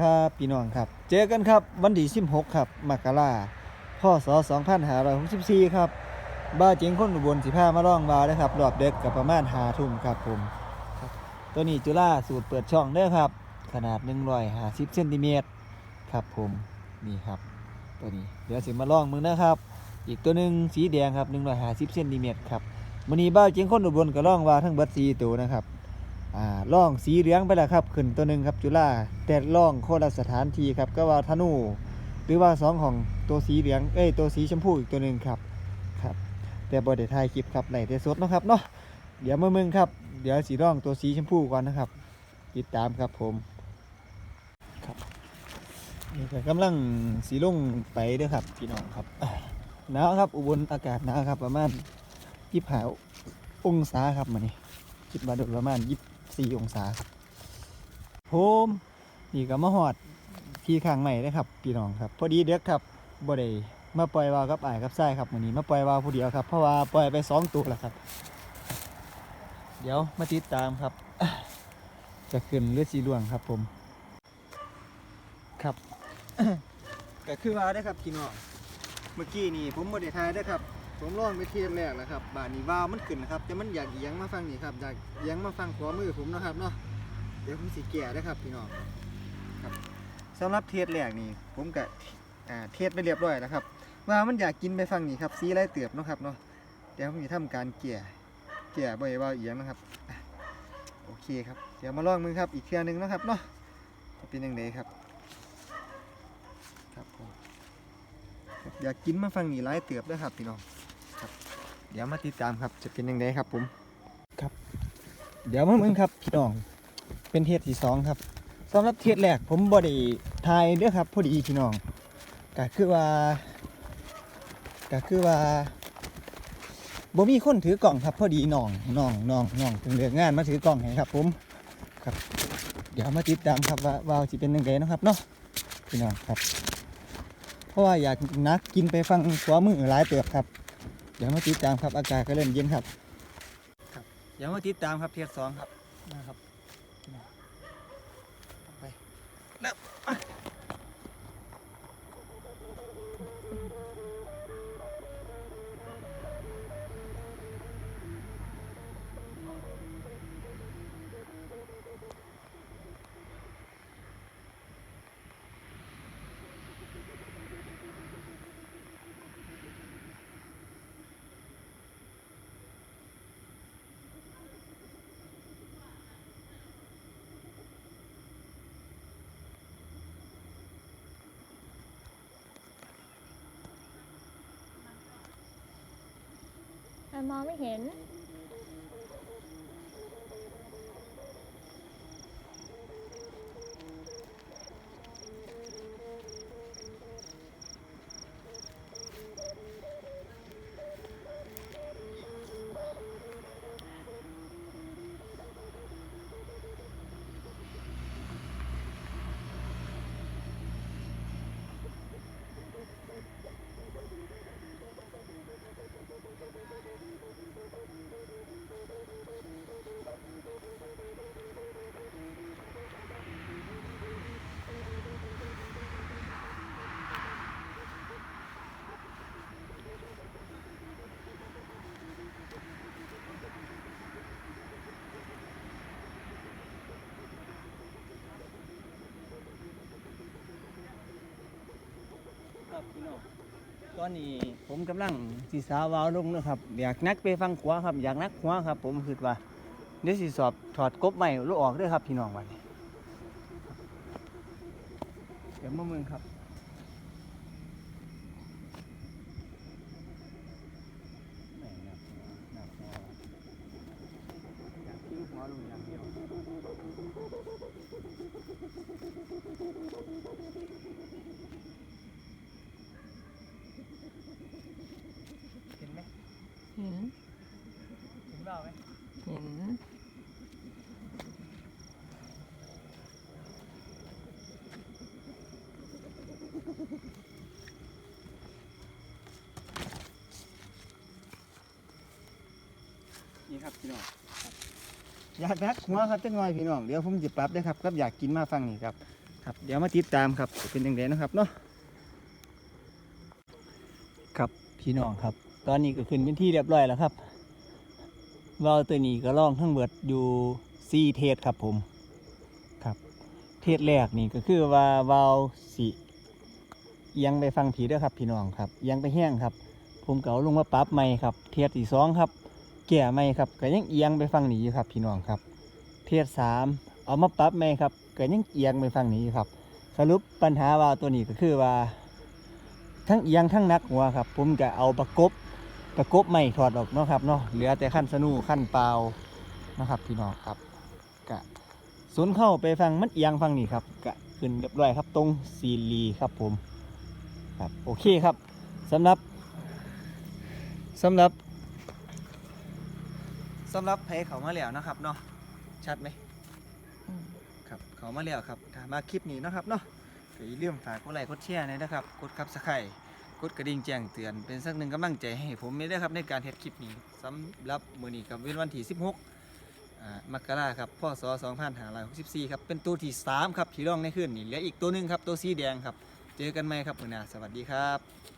ครับพี่น้องครับ เจอกันครับวันที่16ครับมกราพศ2564ครับบ้าเจ๋งคนอุบลสิพามาล่องบาเด้ครับรอบเด็กกับประมาณ5ทุ่มครับผมบตัวนี้จุฬาสูตรเปิดช่องเด้อครับ ขนาด150เซนติเมตรครับผมนี่ครับตัวนี้เดี๋ยวสิมาล่องมึงนะครับ อีกตัวหนึ่งสีแดงครับ150เซนติเมตรครับมื้อนี้บ้าเจ๋งคนอุบลก็ล่องว่าทั้งเบิด4ตัวนะครับ อ่าล่องสีเหลืองไปแล้วครับ ขึ้นตัวหนึ่งครับจุฬาแต่ล่องโคนละสถานทีครับก็ว่าธนูหรือว่าสองของตัวสีเหลืองเอ้ยตัวสีชมพูอีกตัวหนึ่งครับครับ แต่บอได้ถ่ายคลิปครับไหนแต่สดนะครับเนาะเดี๋ยวมาเมื่องครับ เดี๋ยวสีร่องตัวสีชมพูก่อนนะครับ ติดตามครับผมครับนี่ก็กำลังสีลุ่งไปด้อครับพี่น้องครับหนาวครับอุบลอากาศหนาวครับประมาณยี่สิบห้าองศาครับมานี่คิดว่าโดยประมาณยี่สี่ องศาครับผมนี่ก็มาหอดที่ข้างใหม่เลยครับพี่น้องครับ พอดีเด็กครับบ่ได้มาปล่อยวาวกับอ้ายกับไส้ครับวันนี้มาปล่อยวาวผู้เดียวครับเพราะว่าปล่อยไปสองตัวแล้วครับ เดี๋ยวมาติดตามครับ จะขึ้นหรือสีล่วงครับผม ครับก็คือว่าได้ครับพี่น้องเมื่อกี้นี่ผมบ่ได้ทายได้ครับ ผมลองไปเทียบแรกแล้วครับบาดนี้วาวมันขึ้นนะครับแต่มันอยากเอียงมาฟังนี่ครับอยากเอียงมาฟังขวามือผมนะครับเนาะเดี๋ยวผมสิแก่ได้ครับพี่น้องครับสำหรับเทียบแรกนี่ผมก็เทียบไปเรียบร้อยแล้วครับว่ามันอยากกินไปฟังนี่ครับสีไรเตือบเนาะครับเนาะเดี๋ยวผมจะทำการแก่แก่บ่อยว่าเอียงนะครับโอเคครับเดี๋ยวมาลองมือครับอีกเทื่อหนึงนะครับเนาะจะเป็นยังไงครับครับผมอยากกินมาฟังนี่ไรเตือบด้วยครับพี่น้อง เดี๋ยวมาติดตามครับจะเป็นยังไงครับผมครับ เดี๋ยวมาเมืองครับพี่น้องเป็นเทศที่สองครับสำหรับเทศแรกผมบ่ได้ทายเด้อครับพอดีพี่น้องก็คือว่าก็คือว่าบ่มีคนถือกล่องครับ พอดีน้องน้องน้องน้องถึงเลือกงานมาถือกล่องให้ครับผมครับ เดี๋ยวมาติดตามครับว่าว่าสิเป็นยังไงนะครับเนาะพี่น้องครับ เพราะว่าอยากนักกินไปฟังหัวมือหลายเติบครับ เดี๋ยวมาติดตามครับ อากาศก็เริ่มเย็นครับ ครับ เดี๋ยวมาติดตามครับเทียสองครับนะครับไปเริ่ม มองไม่เห็น ครับพี่น้องตอนนี้ผมกำลังสีสาวาวลงนะครับอยากนักไปฟังขวาครับอยากนักขวาครับ ผมคือว่าเดี๋ยวสีสอบถอดกบใหม่ลูกออกด้วยครับพี่น้องวันนี้เดี๋ยวมาเมืองครับแหม่หนักหัวหนักหัวอยากทิ้งหัวลงอย่างเดียว เห็นไหม เห็น เห็นเปล่า ไหมเห็นนี่ครับพี่น้องอยากนักหัวครับจังหน่อยพี่น้องเดี๋ยวผมจะปรับได้อครับครับอยากกินมาฟังนี่ครับทครับ เดี๋ยวมาติดตามครับจะเป็นยังไงนะครับเนาะครับพี่น้องครับ ตอนนี้ก็ขึ้นเป็นที่เรียบร้อยแล้วครับ วาวตัวนี้ก็ล่องทั้งเบิดอยู่ซีเทสครับผมครับ เทสแรกนี่ก็คือว่าวาวสีเอียงไปฟังผีด้อครับพี่น้องครับเอียงไปแห้งครับ ผมเก่าลงมาปรับใหม่ครับ เทียสที่สองครับ แก่ใหม่ครับก็ยังเอียงไปฟังนี้อยู่ครับพี่น้องครับ เทียสสามเอามาปรับใหม่ครับก็ยังเอียงไปฟังนี้อยู่ครับ สรุปปัญหาวาวตัวนี้ก็คือว่า ทั้งเอียงทั้งนักหัวครับ ผมก็เอาประกบ ประกบไม่ถอดออกเนาะครับเนาะเหลือแต่ขั้นสนูขั้นเปล่านะครับพี่น้องครับกะสนเข้าไปฟังมันเอียงฟังนี่ครับกะขึ้นเรียบร้อยครับตรงซีรีครับผมครับโอเคครับสำหรับสำหรับสำหรับเพเขามาแล้วนะครับเนาะชัดไหมครับเขามาแล้วครับถ้ามาคลิปนี้นะครับเนาะอย่าลืมฝากกดไลค์กดแชร์นอยนะครับ กดครับสไคร กดกระดิ่งแจ้งเตือนเป็นสักหนึ่งกำลังใจให้ผมไม่ได้ครับในการเฮ็ดคลิปนี้สำหรับมื้อนี้กับเว้นวันที่ 16มกราครับพศ2564ครับเป็นตัวที่ 3 ครับที่ร่องในคืนนี่เหลืออีกตัวหนึงครับตัวสีแดงครับ เจอกันไหมครับมื้อหน้าสวัสดีครับ